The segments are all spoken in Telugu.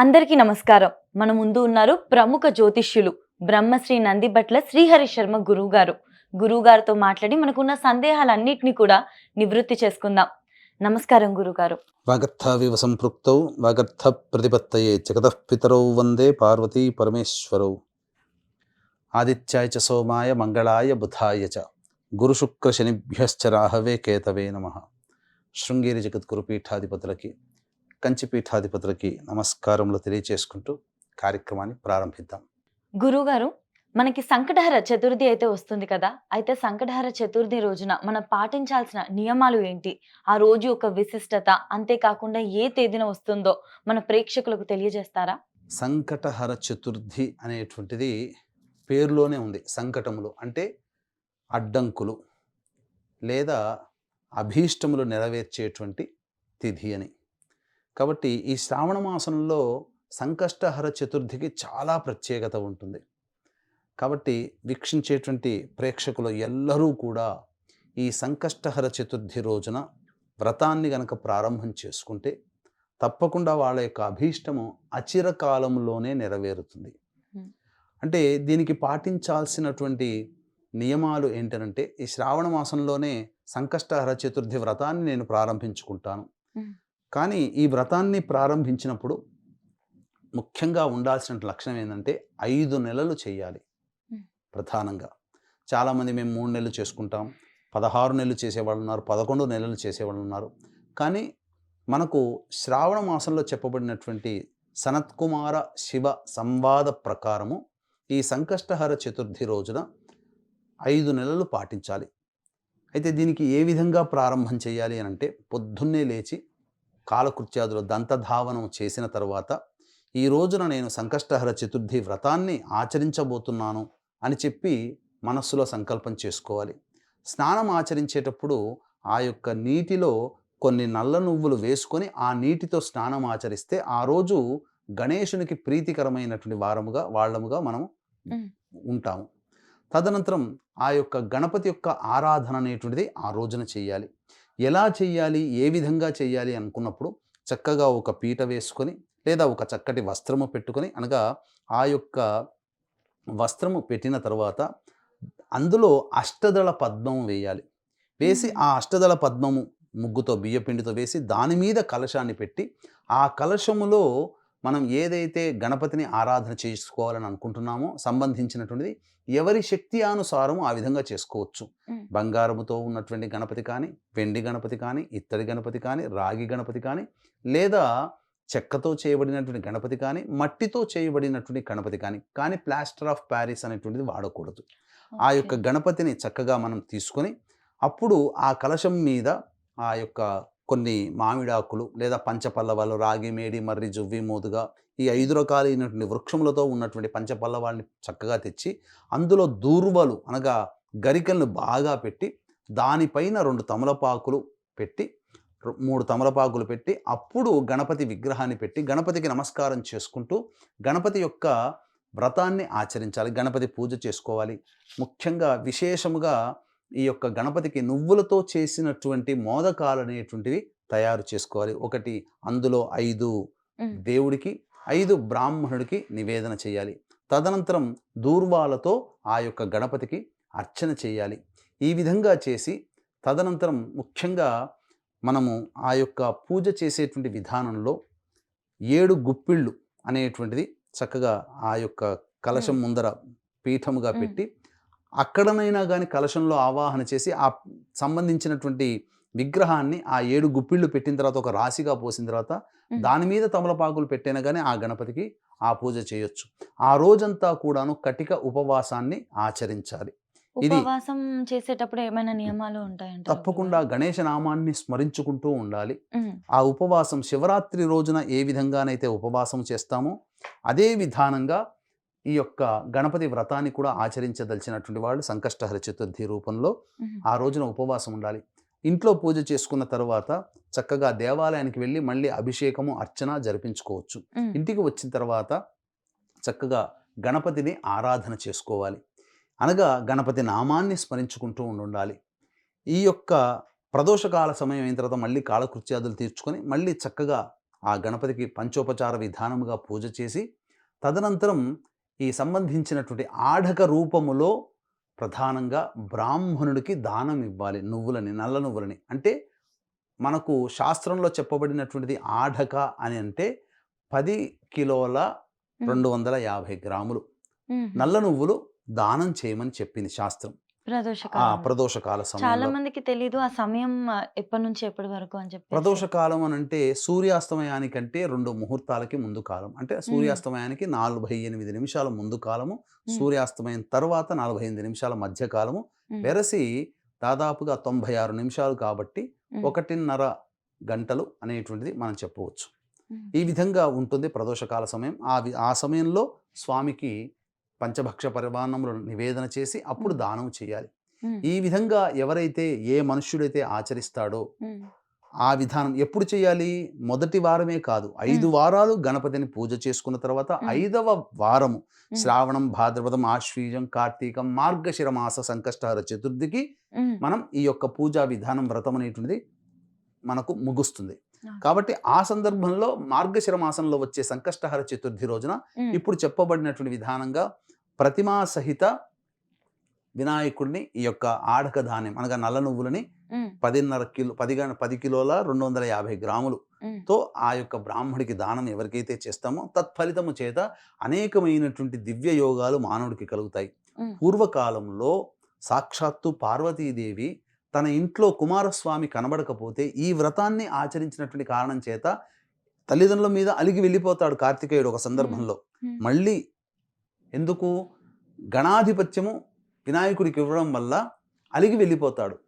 అందరికీ నమస్కారం. మన ముందు ఉన్నారు ప్రముఖ జ్యోతిష్యులు బ్రహ్మశ్రీ నందిబట్ల శ్రీహరి శర్మ గురువు గారు గురువు గారితో మాట్లాడి మనకున్న సందేహాలన్నింటినీ కూడా నివృత్తి చేసుకుందాం. నమస్కారం గురుగారు వాగర్థావివ సంపృక్తౌ వాగర్థ ప్రతిపత్తయే జగతః పితరౌ వందే పార్వతీ పరమేశ్వరౌ. ఆదిత్యాయ చ సోమాయ మంగళాయ బుధాయ చ. గురుశుక్ర శనిభ్యశ్చ రాహవే కేతవే నమ. శృంగేరి జగద్గురు పీఠాధిపతులకి కంచి పీఠాధిపతులకి నమస్కారములు తెలియచేసుకుంటూ కార్యక్రమాన్ని ప్రారంభిద్దాం. గురుగారు మనకి సంకటహర చతుర్థి అయితే వస్తుంది కదా? అయితే సంకటహర చతుర్థి రోజున మనం పాటించాల్సిన నియమాలు ఏంటి? ఆ రోజు యొక్క విశిష్టత అంతేకాకుండా ఏ తేదీన వస్తుందో మన ప్రేక్షకులకు తెలియజేస్తారా? సంకటహర చతుర్థి అనేటువంటిది పేరులోనే ఉంది సంకటములు. అంటే అడ్డంకులు లేదా అభీష్టములు నెరవేర్చేటువంటి తిథి అని. కాబట్టి ఈ శ్రావణ మాసంలో సంకష్టహర చతుర్థికి చాలా ప్రత్యేకత ఉంటుంది కాబట్టి వీక్షించేటువంటి ప్రేక్షకులు ఎల్లరూ కూడా ఈ సంకష్టహర చతుర్థి రోజున వ్రతాన్ని గనక ప్రారంభం చేసుకుంటే తప్పకుండా వాళ్ళ యొక్క అభీష్టము అచిరకాలంలోనే నెరవేరుతుంది. అంటే దీనికి పాటించాల్సినటువంటి నియమాలు ఏంటంటే ఈ శ్రావణ మాసంలోనే సంకష్టహర చతుర్థి వ్రతాన్ని నేను ప్రారంభించుకుంటాను. కానీ ఈ వ్రతాన్ని ప్రారంభించినప్పుడు ముఖ్యంగా ఉండాల్సిన లక్షణం ఏంటంటే ఐదు నెలలు చేయాలి. ప్రధానంగా. చాలామంది మేము మూడు నెలలు చేసుకుంటాం పదహారు నెలలు చేసేవాళ్ళు ఉన్నారు పదకొండు నెలలు చేసేవాళ్ళు ఉన్నారు. కానీ మనకు శ్రావణ మాసంలో చెప్పబడినటువంటి సనత్కుమార శివ సంవాద ప్రకారము ఈ సంకష్టహర చతుర్థి రోజున ఐదు నెలలు పాటించాలి. అయితే దీనికి ఏ విధంగా ప్రారంభం చేయాలి అని అంటే పొద్దున్నే లేచి కాలకృత్యాదులు దంతధావనం చేసిన తర్వాత ఈ రోజున నేను సంకష్టహర చతుర్థి వ్రతాన్ని ఆచరించబోతున్నాను అని చెప్పి మనస్సులో సంకల్పం చేసుకోవాలి. స్నానం ఆచరించేటప్పుడు ఆ యొక్క నీటిలో కొన్ని నల్ల నువ్వులు వేసుకొని ఆ నీటితో స్నానం ఆచరిస్తే ఆ రోజు గణేశునికి ప్రీతికరమైనటువంటి వారముగా వాళ్ళముగా మనం. ఉంటాము. తదనంతరం ఆ యొక్క గణపతి యొక్క ఆరాధన అనేటువంటిది ఆ రోజున చేయాలి. ఎలా చేయాలి ఏ విధంగా చేయాలి అనుకున్నప్పుడు చక్కగా ఒక పీట వేసుకొని లేదా ఒక చక్కటి వస్త్రము పెట్టుకొని అనగా ఆ యొక్క వస్త్రము పెట్టిన తర్వాత అందులో అష్టదళ పద్మము వేయాలి. వేసి ఆ అష్టదళ పద్మము ముగ్గుతో బియ్యపిండితో వేసి దాని మీద కలశాన్ని పెట్టి ఆ కలశములో మనం ఏదైతే గణపతిని ఆరాధన చేసుకోవాలని అనుకుంటున్నామో సంబంధించినటువంటిది ఎవరి శక్తి అనుసారం ఆ విధంగా చేసుకోవచ్చు. బంగారముతో ఉన్నటువంటి గణపతి కానీ వెండి గణపతి కానీ ఇత్తడి గణపతి కానీ రాగి గణపతి కానీ లేదా చెక్కతో చేయబడినటువంటి గణపతి కానీ మట్టితో చేయబడినటువంటి గణపతి కానీ కానీ ప్లాస్టర్ ఆఫ్ ప్యారిస్ అనేటువంటిది వాడకూడదు ఆ యొక్క. గణపతిని చక్కగా మనం తీసుకొని అప్పుడు ఆ కలశం మీద ఆ యొక్క కొన్ని మామిడాకులు లేదా పంచపల్లవాలు రాగి మేడి మర్రి జువ్వి మోదుగా ఈ ఐదు రకాలైనటువంటి వృక్షములతో ఉన్నటువంటి పంచపల్లవాల్ని చక్కగా తెచ్చి అందులో దూర్వలు అనగా గరికలను బాగా పెట్టి దానిపైన రెండు తమలపాకులు పెట్టి మూడు తమలపాకులు పెట్టి అప్పుడు గణపతి విగ్రహాన్ని పెట్టి గణపతికి నమస్కారం చేసుకుంటూ గణపతి యొక్క వ్రతాన్ని ఆచరించాలి గణపతి పూజ చేసుకోవాలి. ముఖ్యంగా విశేషముగా ఈ యొక్క గణపతికి నువ్వులతో చేసినటువంటి మోదకాలు అనేటువంటివి తయారు చేసుకోవాలి ఒకటి అందులో ఐదు. దేవుడికి ఐదు బ్రాహ్మణుడికి నివేదన చేయాలి తదనంతరం దూర్వాలతో ఆ యొక్క గణపతికి అర్చన చేయాలి ఈ విధంగా చేసి తదనంతరం ముఖ్యంగా మనము ఆ యొక్క పూజ చేసేటువంటి విధానంలో ఏడు గుప్పిళ్ళు అనేటువంటిది చక్కగా ఆ యొక్క కలశం ముందర పీఠముగా. పెట్టి అక్కడనైనా కానీ కలశంలో ఆవాహన చేసి ఆ సంబంధించినటువంటి విగ్రహాన్ని ఆ ఏడు గుప్పిళ్ళు పెట్టిన తర్వాత ఒక రాశిగా పోసిన తర్వాత. దాని మీద తమలపాకులు పెట్టినా కానీ ఆ గణపతికి ఆ పూజ చేయొచ్చు ఆ రోజంతా కూడాను కటిక ఉపవాసాన్ని ఆచరించాలి ఇది- ఉపవాసం చేసేటప్పుడు ఏమైనా నియమాలు ఉంటాయంట తప్పకుండా గణేశ నామాన్ని స్మరించుకుంటూ ఉండాలి. ఆ ఉపవాసం శివరాత్రి రోజున ఏ విధంగానైతే ఉపవాసం చేస్తామో అదే విధానంగా ఈ యొక్క గణపతి వ్రతాన్ని కూడా ఆచరించదలిచినటువంటి వాళ్ళు సంకష్టహర చతుర్థి రూపంలో. ఆ రోజున ఉపవాసం ఉండాలి ఇంట్లో పూజ చేసుకున్న తర్వాత చక్కగా దేవాలయానికి వెళ్ళి మళ్ళీ అభిషేకము అర్చన జరిపించుకోవచ్చు. ఇంటికి వచ్చిన తర్వాత చక్కగా గణపతిని ఆరాధన చేసుకోవాలి అనగా గణపతి నామాన్ని స్మరించుకుంటూ ఉండాలి ఈ యొక్క ప్రదోషకాల సమయం అయిన తర్వాత మళ్ళీ కాలకృత్యాదులు తీర్చుకొని మళ్ళీ చక్కగా ఆ గణపతికి పంచోపచార విధానముగా పూజ చేసి తదనంతరం ఈ సంబంధించినటువంటి ఆఢక రూపములో ప్రధానంగా బ్రాహ్మణుడికి దానం ఇవ్వాలి నువ్వులని నల్ల నువ్వులని. అంటే మనకు శాస్త్రంలో చెప్పబడినటువంటిది ఆఢక అని అంటే పది కిలోల రెండు వందల యాభై గ్రాములు. నల్ల నువ్వులు దానం చేయమని చెప్పింది శాస్త్రం. ప్రదోష కాలం ప్రదోషకాల చాలా మందికి తెలీదు ఆ సమయం ఎప్పటి నుంచి ఎప్పటి వరకు అని చెప్పి ప్రదోష కాలం అని అంటే సూర్యాస్తమయానికంటే రెండు ముహూర్తాలకి ముందు కాలం. అంటే సూర్యాస్తమయానికి నలభై ఎనిమిది నిమిషాల ముందు కాలము సూర్యాస్తమయం తర్వాత నలభై ఎనిమిది నిమిషాల మధ్య కాలము. వెరసి దాదాపుగా తొంభై ఆరు నిమిషాలు కాబట్టి ఒకటిన్నర గంటలు అనేటువంటిది మనం చెప్పవచ్చు. ఈ విధంగా ఉంటుంది ప్రదోషకాల సమయం. ఆ వి- ఆ సమయంలో స్వామికి పంచభక్ష పరిమాణములను నివేదన చేసి అప్పుడు. దానం చేయాలి ఈ విధంగా ఎవరైతే ఏ మనుష్యుడైతే ఆచరిస్తాడో ఆ విధానం ఎప్పుడు చేయాలి మొదటి వారమే కాదు ఐదు. వారాలు గణపతిని పూజ చేసుకున్న తర్వాత. ఐదవ వారము. శ్రావణం భాద్రపదం ఆశ్వీజం కార్తీకం మార్గశిర మాస సంకష్టహర చతుర్థికి మనం ఈ యొక్క పూజా విధానం వ్రతం అనేటువంటిది మనకు ముగుస్తుంది. కాబట్టి ఆ సందర్భంలో మార్గశిర మాసంలో వచ్చే సంకష్టహర చతుర్థి రోజున ఇప్పుడు చెప్పబడినటువంటి విధానంగా ప్రతిమా సహిత వినాయకుడిని ఈ యొక్క ఆడక ధాన్యం అనగా నల్ల నువ్వులని పదిన్నర కిలో పది పది కిలోల రెండు వందల యాభై గ్రాములుతో ఆ యొక్క బ్రాహ్మడికి దానం ఎవరికైతే చేస్తామో తత్ఫలితము చేత అనేకమైనటువంటి దివ్య యోగాలు మానవుడికి కలుగుతాయి. పూర్వకాలంలో సాక్షాత్తు పార్వతీదేవి తన ఇంట్లో కుమారస్వామి కనబడకపోతే ఈ వ్రతాన్ని ఆచరించినటువంటి కారణం చేత తల్లిదండ్రుల మీద అలిగి వెళ్ళిపోతాడు కార్తికేయుడు ఒక సందర్భంలో. మళ్ళీ ఎందుకు? గణాధిపత్యము వినాయకుడికి ఇవ్వడం వల్ల అలిగి వెళ్ళిపోతాడు.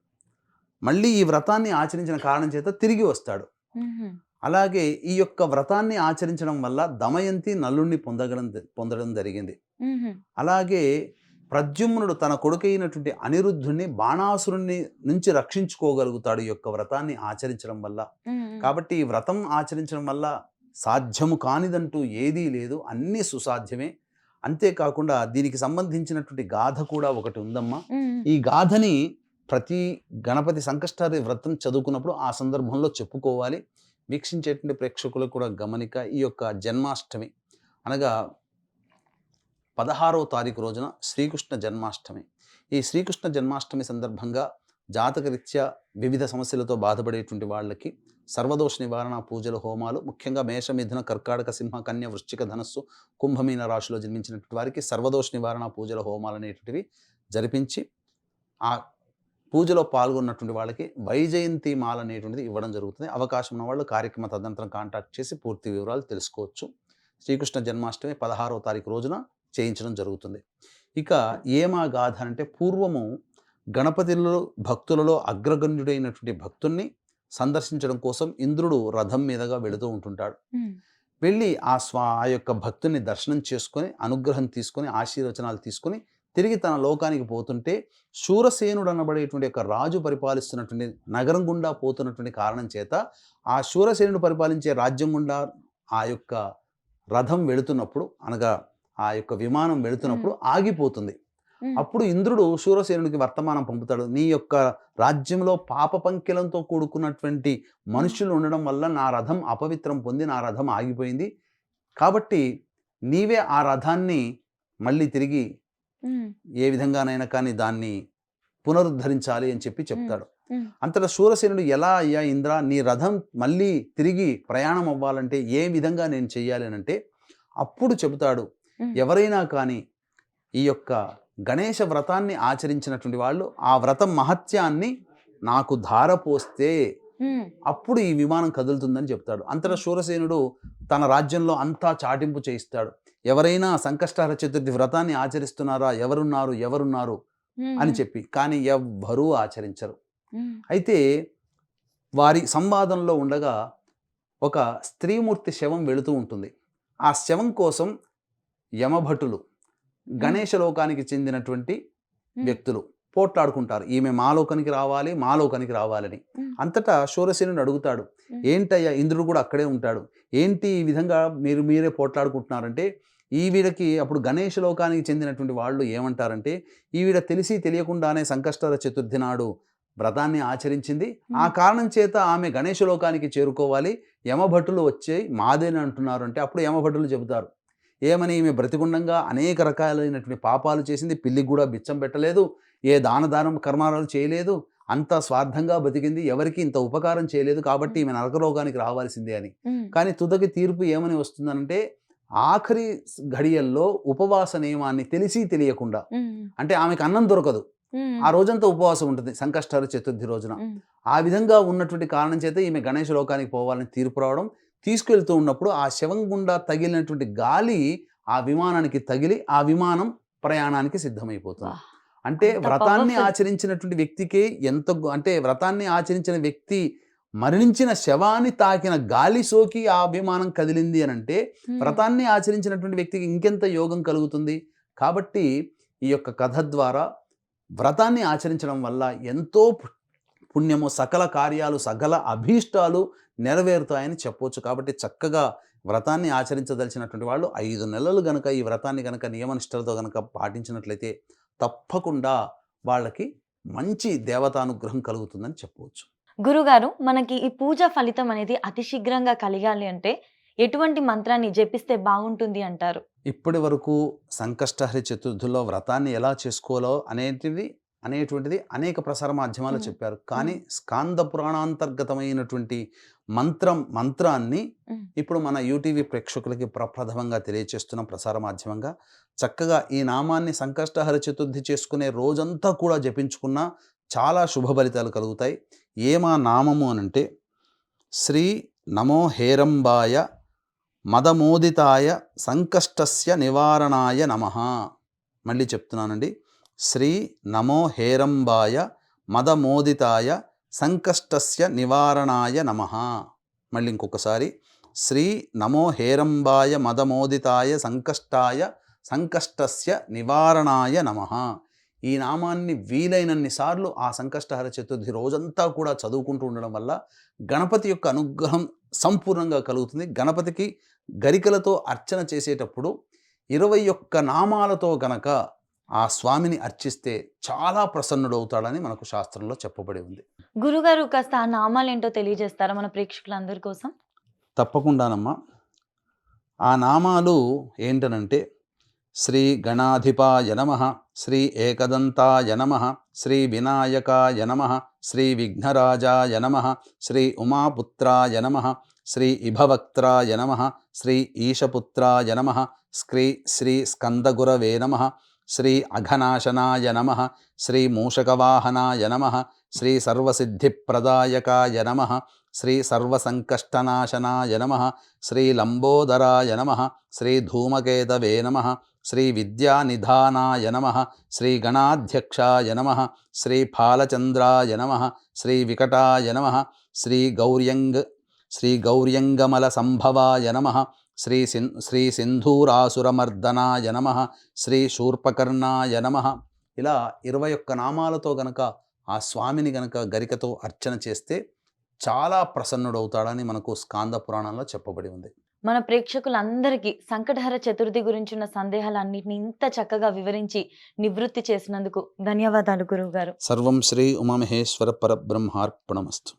మళ్ళీ ఈ వ్రతాన్ని ఆచరించిన కారణం చేత తిరిగి వస్తాడు. అలాగే ఈ యొక్క వ్రతాన్ని ఆచరించడం వల్ల దమయంతి నల్లుణ్ణి పొందగడం పొందడం జరిగింది. అలాగే ప్రద్యుమ్నుడు తన కొడుకైనటువంటి అనిరుద్ధుణ్ణి బాణాసురుణ్ణి నుంచి రక్షించుకోగలుగుతాడు ఈ యొక్క వ్రతాన్ని ఆచరించడం వల్ల. కాబట్టి ఈ వ్రతం ఆచరించడం వల్ల సాధ్యము కానిదంటూ ఏదీ లేదు. అన్నీ సుసాధ్యమే. అంతేకాకుండా దీనికి సంబంధించినటువంటి గాథ కూడా ఒకటి ఉందమ్మా. ఈ గాథని ప్రతి గణపతి సంకష్టారి వ్రతం చదువుకున్నప్పుడు ఆ సందర్భంలో చెప్పుకోవాలి. వీక్షించేటువంటి ప్రేక్షకులకు కూడా గమనిక ఈ యొక్క జన్మాష్టమి అనగా పదహారవ తారీఖు రోజున శ్రీకృష్ణ జన్మాష్టమి. ఈ శ్రీకృష్ణ జన్మాష్టమి సందర్భంగా జాతకరీత్యా వివిధ సమస్యలతో బాధపడేటువంటి వాళ్ళకి సర్వదోష నివారణ పూజల హోమాలు ముఖ్యంగా మేష మిథున కర్కాటక సింహ కన్య వృశ్చిక ధనస్సు కుంభమీన రాశిలో జన్మించినటువంటి వారికి సర్వదోష నివారణ పూజల హోమాలు అనేటువంటివి జరిపించి ఆ పూజలో పాల్గొన్నటువంటి వాళ్ళకి వైజయంతి మాల అనేటువంటిది ఇవ్వడం జరుగుతుంది. అవకాశం ఉన్న వాళ్ళు కార్యక్రమ తదనంతరం కాంటాక్ట్ చేసి పూర్తి వివరాలు తెలుసుకోవచ్చు. శ్రీకృష్ణ జన్మాష్టమి పదహారవ తారీఖు రోజున చేయించడం జరుగుతుంది. ఇక ఏమా గాథ అంటే పూర్వము గణపతిలో భక్తులలో అగ్రగణ్యుడైనటువంటి భక్తుల్ని సందర్శించడం కోసం ఇంద్రుడు రథం మీదుగా వెళుతూ ఉంటుంటాడు. వెళ్ళి ఆ స్వా ఆ యొక్క భక్తుని దర్శనం చేసుకొని అనుగ్రహం తీసుకొని ఆశీర్వచనాలు తీసుకొని తిరిగి తన లోకానికి పోతుంటే శూరసేనుడు అనబడేటువంటి యొక్క రాజు పరిపాలిస్తున్నటువంటి నగరం గుండా పోతున్నటువంటి కారణం చేత ఆ శూరసేనుడు పరిపాలించే రాజ్యం గుండా ఆ యొక్క రథం వెళుతున్నప్పుడు అనగా ఆ యొక్క విమానం వెళుతున్నప్పుడు ఆగిపోతుంది. అప్పుడు ఇంద్రుడు శూరసేనుడికి వర్తమానం పంపుతాడు. నీ యొక్క రాజ్యంలో పాప పంకిలంతో కూడుకున్నటువంటి మనుషులు ఉండడం వల్ల నా రథం అపవిత్రం పొంది నా రథం ఆగిపోయింది. కాబట్టి నీవే ఆ రథాన్ని మళ్ళీ తిరిగి ఏ విధంగానైనా కానీ దాన్ని పునరుద్ధరించాలి అని చెప్పి చెప్తాడు. అంతటా శూరసేనుడు ఎలా అయ్యా ఇంద్ర నీ రథం మళ్ళీ తిరిగి ప్రయాణం అవ్వాలంటే ఏ విధంగా నేను చెయ్యాలి అంటే అప్పుడు చెబుతాడు. ఎవరైనా కానీ ఈ యొక్క గణేష వ్రతాన్ని ఆచరించినటువంటి వాళ్ళు ఆ వ్రతం మహత్యాన్ని నాకు ధార పోస్తే అప్పుడు ఈ విమానం కదులుతుందని చెప్తాడు. అంతటా శూరసేనుడు తన రాజ్యంలో అంతా చాటింపు చేయిస్తాడు. ఎవరైనా సంకష్టహర చతుర్థి వ్రతాన్ని ఆచరిస్తున్నారా? ఎవరున్నారు? ఎవరున్నారు? అని చెప్పి. కానీ ఎవ్వరూ ఆచరించరు. అయితే వారి సంవాదంలో ఉండగా ఒక స్త్రీమూర్తి శవం వెళుతూ ఉంటుంది. ఆ శవం కోసం యమభటులు గణేష లోకానికి చెందినటువంటి వ్యక్తులు పోట్లాడుకుంటారు. ఈమె మా లోకానికి రావాలి మా లోకానికి రావాలని. అంతటా శూరసేనుడు అడుగుతాడు. ఏంటయ్యా ఇంద్రుడు కూడా అక్కడే ఉంటాడు. ఏంటి ఈ విధంగా మీరు మీరే పోట్లాడుకుంటున్నారంటే ఈవిడకి అప్పుడు గణేష లోకానికి చెందినటువంటి వాళ్ళు ఏమంటారంటే ఈవిడ తెలిసి తెలియకుండానే సంకష్టర చతుర్థి నాడు వ్రతాన్ని ఆచరించింది. ఆ కారణం చేత ఆమె గణేష లోకానికి చేరుకోవాలి. యమభటులు వచ్చి మాదేని అంటున్నారు అంటే అప్పుడు యమభటులు చెబుతారు. ఏమని ఈమె బ్రతికుండంగా అనేక రకాలైనటువంటి పాపాలు చేసింది పిల్లికి కూడా బిచ్చం పెట్టలేదు ఏ దాన దానం కర్మాలు చేయలేదు అంత స్వార్థంగా బతికింది ఎవరికి ఇంత ఉపకారం చేయలేదు కాబట్టి ఈమె నరకరోగానికి రావాల్సిందే అని. కానీ తుదకి తీర్పు ఏమని వస్తుందంటే ఆఖరి ఘడియల్లో ఉపవాస నియమాన్ని తెలిసి తెలియకుండా అంటే ఆమెకు అన్నం దొరకదు. ఆ రోజంతా ఉపవాసం ఉంటుంది సంకష్టార చతుర్థి రోజున. ఆ విధంగా ఉన్నటువంటి కారణం చేత ఈమె గణేష లోకానికి పోవాలని తీర్పు రావడం తీసుకెళ్తూ ఉన్నప్పుడు ఆ శవం గుండా తగిలినటువంటి గాలి ఆ విమానానికి తగిలి ఆ విమానం ప్రయాణానికి సిద్ధమైపోతుంది. అంటే వ్రతాన్ని. ఆచరించినటువంటి వ్యక్తికి ఎంత అంటే వ్రతాన్ని ఆచరించిన వ్యక్తి మరణించిన శవాన్ని తాకిన గాలి సోకి ఆ విమానం కదిలింది అని అంటే వ్రతాన్ని ఆచరించినటువంటి వ్యక్తికి ఇంకెంత యోగం కలుగుతుంది కాబట్టి ఈ యొక్క కథ ద్వారా వ్రతాన్ని ఆచరించడం వల్ల ఎంతో పుణ్యము సకల కార్యాలు సకల అభీష్టాలు నెరవేరుతాయని చెప్పవచ్చు కాబట్టి చక్కగా వ్రతాన్ని ఆచరించదలిచినటువంటి వాళ్ళు ఐదు నెలలు గనక ఈ వ్రతాన్ని గనక నియమనిష్టలతో గనక పాటించినట్లయితే తప్పకుండా వాళ్ళకి మంచి దేవతానుగ్రహం కలుగుతుందని చెప్పవచ్చు గురుగారు మనకి ఈ పూజ ఫలితం అనేది అతి శీఘ్రంగా కలిగాలి అంటే ఎటువంటి మంత్రాన్ని జపిస్తే బాగుంటుంది అంటారు? ఇప్పటి వరకు సంకష్టహరి చతుర్థిలో వ్రతాన్ని ఎలా చేసుకోవాలో అనేటిది అనేటువంటిది అనేక ప్రసార మాధ్యమాలు. చెప్పారు. కానీ స్కాంద పురాణాంతర్గతమైనటువంటి మంత్రం మంత్రాన్ని. ఇప్పుడు మన యూటీవీ ప్రేక్షకులకి ప్రప్రథమంగా తెలియచేస్తున్న ప్రసార మాధ్యమంగా చక్కగా ఈ నామాన్ని సంకష్టహర చతుర్థి చేసుకునే రోజంతా కూడా జపించుకున్నా చాలా శుభ ఫలితాలు కలుగుతాయి. ఏమా నామము అనంటే శ్రీ నమో హేరంబాయ మదమోదితాయ సంకష్టస్య నివారణాయ నమ. మళ్ళీ చెప్తున్నానండి. శ్రీ నమో హేరంబాయ మదమోదితాయ సంకష్టస్య నివారణాయ నమ. మళ్ళీ ఇంకొకసారి శ్రీ నమో హేరంబాయ మదమోదితాయ సంకష్టాయ సంకష్టస్య నివారణాయ నమ. ఈ నామాన్ని వీలైనన్ని సార్లు ఆ సంకష్టహర చతుర్థి రోజంతా కూడా చదువుకుంటూ ఉండడం వల్ల గణపతి యొక్క అనుగ్రహం సంపూర్ణంగా కలుగుతుంది. గణపతికి గరికలతో అర్చన చేసేటప్పుడు ఇరవై ఒక్క నామాలతో గనక ఆ స్వామిని అర్చిస్తే చాలా ప్రసన్నుడవుతాడని మనకు శాస్త్రంలో చెప్పబడి ఉంది. గురుగారు కాస్త ఆ నామాలు ఏంటో తెలియజేస్తారా మన ప్రేక్షకులందరి కోసం? తప్పకుండానమ్మా. ఆ నామాలు ఏంటనంటే శ్రీ గణాధిపాయ నమ శ్రీ ఏకదంతాయ నమ శ్రీ వినాయకాయ నమ శ్రీ విఘ్నరాజాయ నమ శ్రీ ఉమాపుత్రాయ నమ శ్రీ ఇభవక్త్రాయ నమ శ్రీ ఈశపుత్రాయ నమ శ్రీ శ్రీ స్కందగురవే నమ శ్రీ అఘనాశనాయ నమ శ్రీ మూషకవాహనాయ నమ శ్రీ సర్వసిద్ధిప్రదాయకాయ నమ శ్రీ సర్వసంకష్టనాశనాయ నమ శ్రీ లంబోదరాయ నమ శ్రీ ధూమకేతవే నమ శ్రీ విద్యానిధానాయ నమ శ్రీ గణాధ్యక్షాయ నమ శ్రీ ఫాలచంద్రాయ నమ శ్రీ వికటాయ నమ శ్రీ గౌర్యంగ్ శ్రీ గౌర్యంగమల సంభవాయ నమ శ్రీ సిన్ శ్రీ సింధూరాసురమర్దనాయ నమ శ్రీ శూర్పకర్ణాయ నమ. ఇలా ఇరవై ఒక్క నామాలతో గనక ఆ స్వామిని గనక గరికతో అర్చన చేస్తే చాలా ప్రసన్నుడవుతాడని మనకు స్కాంద పురాణంలో చెప్పబడి ఉంది. మన ప్రేక్షకులందరికీ సంకటహర చతుర్థి గురించి ఉన్న సందేహాలన్నింటినీ ఇంత చక్కగా వివరించి నివృత్తి చేసినందుకు ధన్యవాదాలు గురువు గారు సర్వం శ్రీ ఉమామహేశ్వర పరబ్రహ్మార్పణమస్తు.